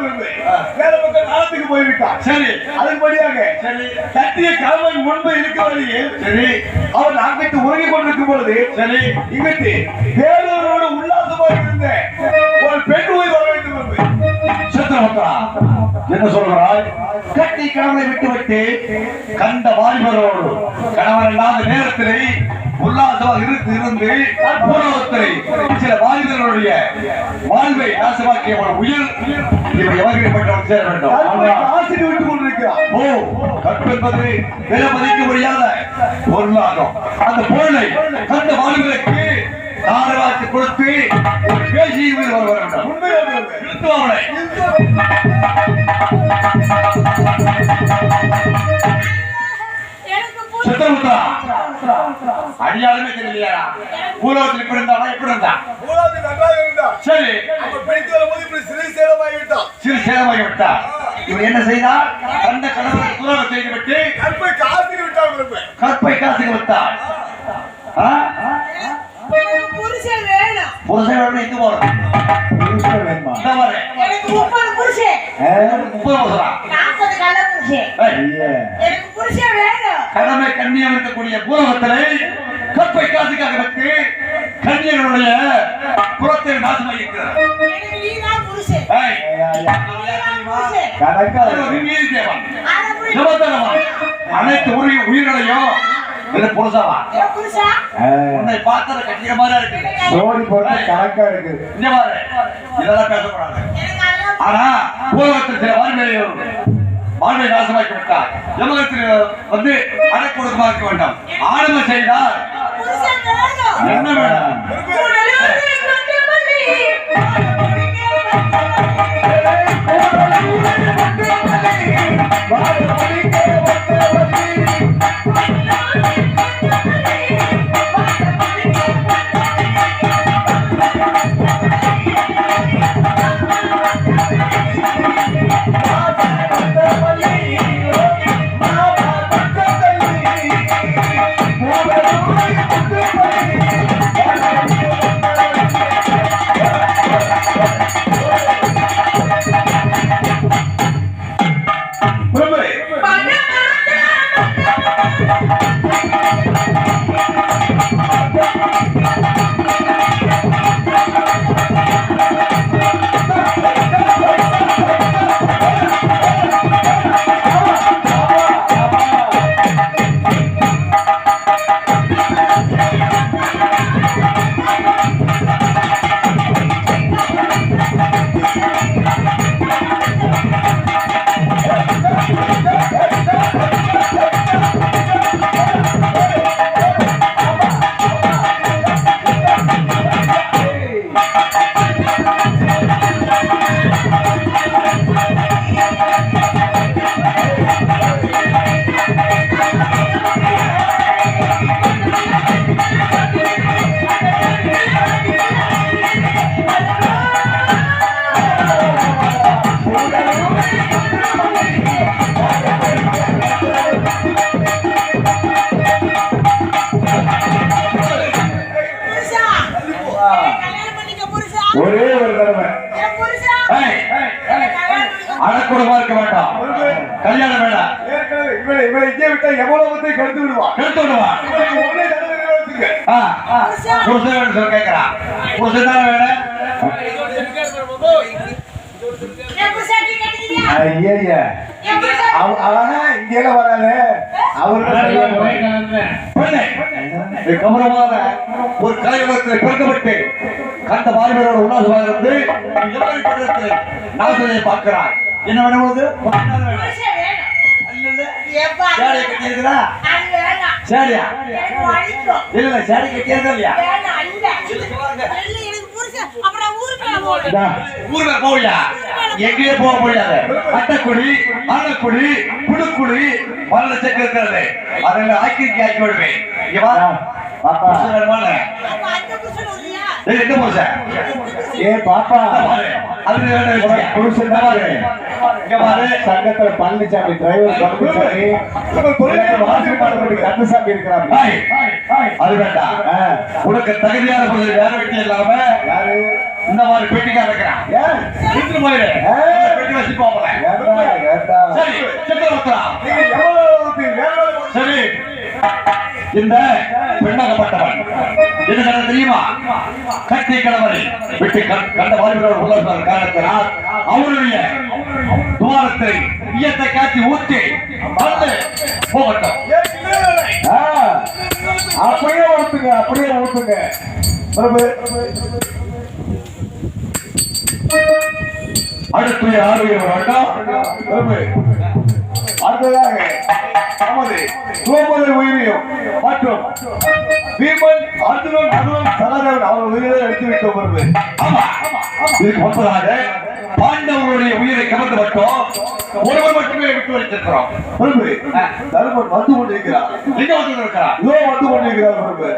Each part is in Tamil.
விரும்பு வேற பக்கம் போய்விட்டான் சரி. அதன்படியாக சரி. கட்டிய கணவன் முன்பு இருக்க வழியில் சரி. அவன் அங்கிட்டு கொண்டிருக்கும் பொழுது சரி. இங்கிட்டு வேறொருவரோடு உல்லாசமாக இருந்த ஒரு பெண் உயிர் வர வேண்டும் என்று. சித்திரமுத்தா என்ன சொல்கிறாய்? கட்டி கணவனை விட்டு விட்டு கண்ட வாலிபரோடு கணவன் இல்லாத நேரத்திலே உல்லாசமாக இருந்து இருந்து பூர்வத்திலே சில வாலிபர்களுடைய வாழ்வை ஒரு உயிர் இவை எவர்கிட்டப்பட்டவன் சேர வேண்டும்? ஆசிரியர் விட்டுக் கொண்டிருக்கிறான் ஓ கற்பென்பது விலை மதிக்க முடியாத பொருளாகும். அந்த பொருளை கண்ட வாலிபருக்கு நாடகாத்து கொடுத்து பேசி உயிர் வர வேண்டும். இழுத்து அவனை அடியாலுமே தெரியலையா? பூலோகத்தில் இப்படி இருந்தா எப்படி இருந்தா? மூணாவது நன்றாக இருந்தான் சரி. பிடித்து வரும்போது இப்படி சிறு சேதமாகி விட்டான். சிறு சேதமாகி விட்டா? இவன் என்ன செய்தார் கண்ட கடவுளை துரோகம் செய்து விட்டு கற்பை காசிட்டு விட்டான் விரும்பு கற்பை காசுக்கு விட்டார் ஆ? எனக்கு புருஷன் வேணும். புருஷன் இது போறோம்? இந்த மாதிரி எனக்கு முப்பது புருஷன். முப்பது வருஷம் நாற்பது கள்ள புருஷன். எனக்கு புருஷன் வேணும். கடமை கண்ணியம் இருக்கக்கூடிய பூலகத்திலே கற்பை காசுக்காக வைத்து கண்ணியனுடைய புறத்தை நாசமாக இருக்கிறார் அனைத்து உயிர் உயிர்களையும் இது புருஷவா? உன்னை பார்த்தத கட்டிய மாதிரி இருக்கு. சோடி போட்டு கணக்கா இருக்கு. இந்த மாதிரி இதெல்லாம் பேசக்கூடாது. ஆனா பூலகத்தில் சில வாழ்வியை வாழ்வை நாசமாக்கி விட்டார் யமகத்தில் வந்து அடக்குடுக்கமாக்க வேண்டாம் ஆரம்ப செய்தால் புருஷன் வேணும். என்ன வேணும் ஒரே தடவை நிறைவேற்றுங்க ஆ, ஆ. புருஷன் கேட்கிறான் புருஷன் தானே வேணும்? ஐயா அவனா வராது ஒரு கலையுலகத்தில் பிறக்கப்பட்டு கண்ட வாலிபரோட உணர்வாக இருந்து பார்க்கிறார் என்ன வேணும் உனக்கு? என்ன வேணும்? புருஷன் வேணும். அல்லது எப்பா? சேலையை கட்டியிருக்கிறா? அது வேணாம். சேரியா. இல்ல இல்ல சேலை கட்டியிருக்கா இல்லையா. ஊர்ல போவியா எங்கேயே போக முடியாது. அட்டக்குடி ஆனக்குடி புடுக்குடி பல லட்சம் இருக்கிறது. அதெல்லாம் ஆக்கிக்கு ஆக்கி விடுவேன் பாப்பா. புருஷன் ஏ பாப்பா. அது. புருஷன் தான்? சங்கத்துல பழனிசாமி டிரைவர் பழனிசாமி வாசிப்பாடு கந்தசாமி இருக்கிறாங்க ஏய், அது வேண்டாம். உனக்கு தகுதியான பொருள் வேற இல்லாம யாரு? இந்த மாதிரி பெட்டிக்கா இருக்கிறான். எடுத்துட்டு போயிரு. பெட்டி வேண்டாம் வேண்டாம். சரி சக்கரவர்த்தா சரி. இந்த பெண்ணாகப்பட்டவன். என்ன கதை தெரியுமா? கட்டி கணவரை விட்டு கண்- கண்ட வாழ்வினோடு உள்ள காரணத்தினால் அவருடைய துவாரத்தை ஈயத்தை காட்டி ஊற்றி வந்து போகட்டும். அப்படியே ஊத்துங்க அப்படியே ஊத்துங்க பிரபு. அடுத்து யாரு வேண்டாம் அடுத்ததாக நமது மற்றும் பீமன் அர்ஜுனன் அருணன் உயிரை எடுத்து ஆமா இதுக்கு பாண்டவர்களுடைய உயிரை கவர்ந்து மட்டும் ஒருவர் மட்டுமே விட்டு வைத்திருக்கிறோம் பிரபு தருமன் வந்து கொண்டிருக்கிறார். எங்க வந்து இருக்கிறார் இதோ வந்து கொண்டிருக்கிறார் பிரபு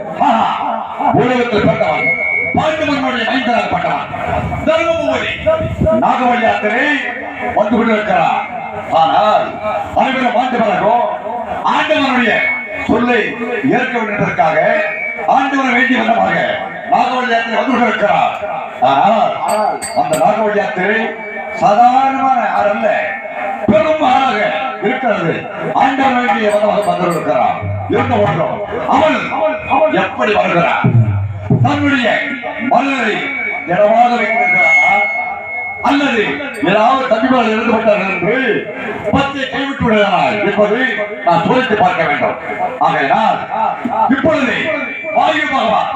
உலகத்தில் பிறந்தவன் பாண்டவனுடைய மைந்தராகப்பட்டவன் தர்மபுரி நாகவழி யாத்திரை வந்து கொண்டிருக்கிறார். ஆனால் அனைவரும் ஆண்டு பிறகும் ஆண்டவனுடைய சொல்லை ஏற்க வேண்டியதற்காக ஆண்டவனை வேண்டி வந்தமாக நாகவழி யாத்திரை வந்து கொண்டிருக்கிறார் ஆனால் அந்த நாகவழி யாத்திரை சாதாரணமான ஆறு அல்ல. பெரும் ஆறாக இருக்கிறது. ஆண்டவர் வேண்டிய வந்தமாக வந்திருக்கிறார். இருந்த ஒன்றும் அவள் எப்படி வருகிறார் தன்னுடைய மலரை திடமாக வைத்திருக்கிறானா அல்லது ஏதாவது தம்பிகள் இருந்து என்று பத்தியை கைவிட்டு விடுகிறார் என்பது நான் சோதித்து பார்க்க வேண்டும். ஆகையினால் இப்பொழுது வாயு பகவான்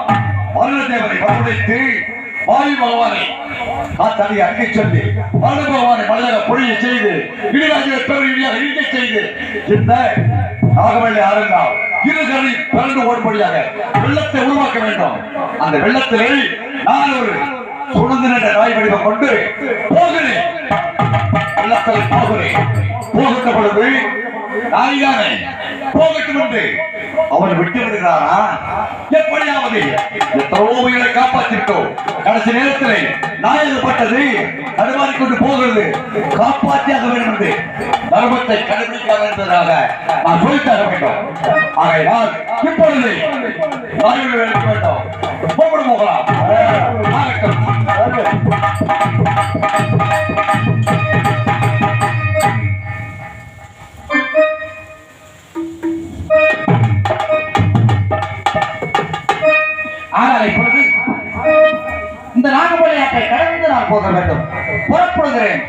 வருண வரவழைத்து வாயு பகவானை காத்தடி அறிக்கை சொல்லி மருத பகவானை மனிதக பொழிய செய்து இடிராஜ பேர் இடியாக இடிக்க செய்து இந்த நாகவள்ளி ஆறுங்கள் இருகரை பிறந்து ஓடும்படியாக வெள்ளத்தை உருவாக்க வேண்டும். அந்த வெள்ளத்திலே நான் ஒரு சுழந்து நின்ற நாய் வடிவம் கொண்டு போகிறேன். வெள்ளத்தில் போகிறேன். போகின்ற பொழுது நாய்தானே போகட்டும் என்று அவன் விட்டு விடுகிறாரா எப்படியாவது எத்தனையோ உயிரை காப்பாற்றிட்டோம். கடைசி நேரத்தில் நாயகப்பட்டது தடுமாறி கொண்டு போகிறது காப்பாற்றியாக வேண்டும் என்று தர்மத்தை கடைபிடிக்க என்பதாக நான் சொல்லித்தர வேண்டும். ஆகையால் இப்பொழுது நாய்கள் எடுக்க வேண்டும் போகடு போகலாம். ஆகட்டும். இந்த நாகமலை ஆற்றை கடந்து நான் போக வேண்டும். புறப்படுகிறேன்.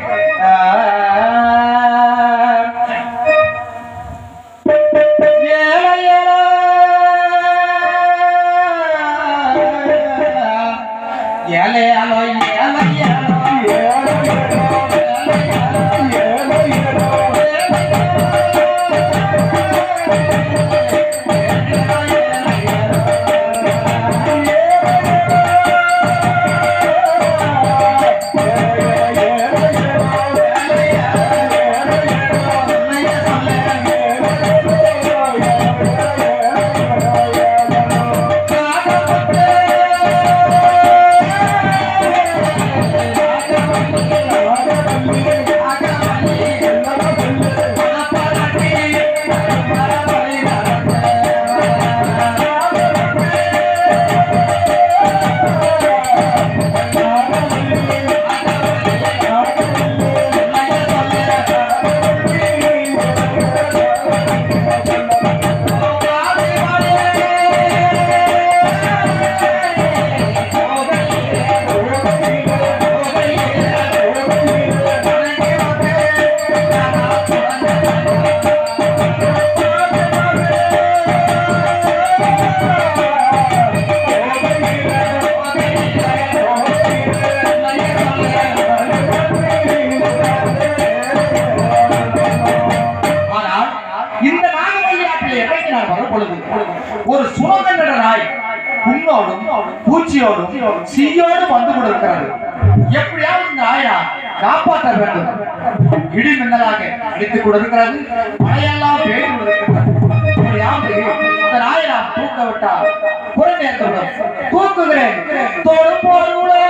சுமங்கன்ற நாய் புண்ணோடும் பூச்சியோடும் சீயோடும் வந்து கொண்டிருக்கிறது. எப்படியாவது இந்த காப்பாற்ற வேண்டும். இடி மின்னலாக அடித்துக் கொண்டிருக்கிறது. மழையெல்லாம் பெய்து கொண்டிருக்கிறது. இந்த நாயை நாம் தூக்க விட்டால் குறை தூக்குகிறேன். தோடு போடுங்களே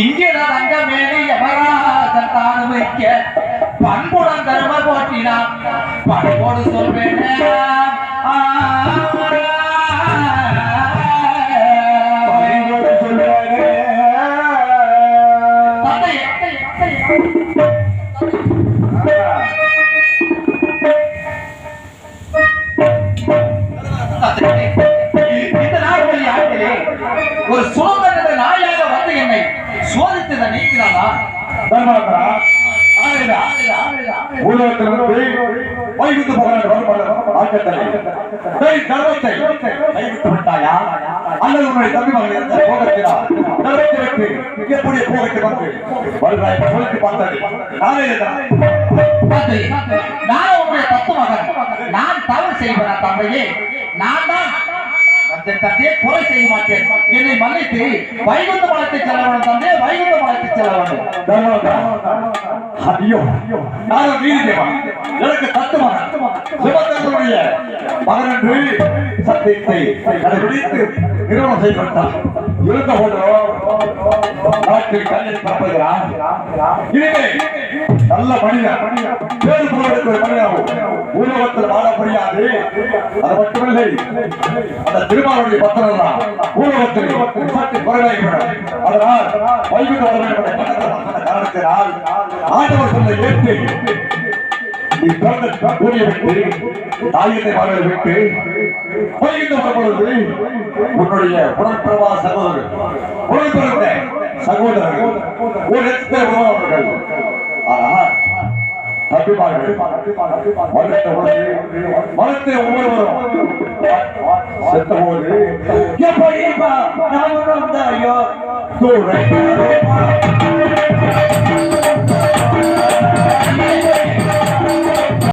இங்கேதான் தங்கமேனி யமராஜன் தான் வைக்க பண்புடன் தர்ம போட்டினான் பண்போடு சொல்வேன். பணிவோடு சொல்லுவானே. ஒரு என்ற நாயாக வந்து என்னை சோதித்து நீக்கிறானா ஆணையரா, ஊடகத்திலிருந்து. டேய், தர்மத்தை கைவிட்டு விட்டாயா? அல்லது உன்னுடைய தம்பி மகன் போகத்தினா? தர்மத்தை விட்டு எப்படி போகத்து வந்து என்று சொல்லிட்டு பார்த்தது. தந்தை, நான் உன்னுடைய தத்து மகன். நான் தவறு செய்வனா தந்தையே நான் தான் தந்தை தந்தையே குறை செய்ய மாட்டேன். என்னை மன்னித்து வைகுந்த மலத்தை செல்லவன் வேண்டும் வைகுந்த மலத்தை செல்லவன் ஐயோ. நானும் நீதி எனக்கு தத்துவம் சிவத்தனுடைய மகன் சத்தியத்தை கடைபிடித்து நிறுவனம் செய்யப்பட்டார் இருந்த போதோ நாட்டில் கல்வி பரப்புகிறான் இனிமே நல்ல மனிதன் ஒரு மனிதனாகும். ஊடகத்தில் வாழ முடியாது. அது மட்டுமில்லை அந்த திருமாவளி பத்திரம் தான் ஊடகத்தில் சற்று குறைவாகிவிடும் அதனால் வைகுந்த காரணத்தினால் ஆண்டவர் சொல்ல ஏற்று நீ பிறந்த கூறிய விட்டு தாயத்தை விட்டு உன்னுடைய உடற்பிரவா சகோதரர் உடற்பிறந்த சகோதரர்கள் ஒரு இடத்தை உணவர்கள் ஆனால் தப்பிமார்கள் ஒவ்வொருவரும் செத்த போது எப்படி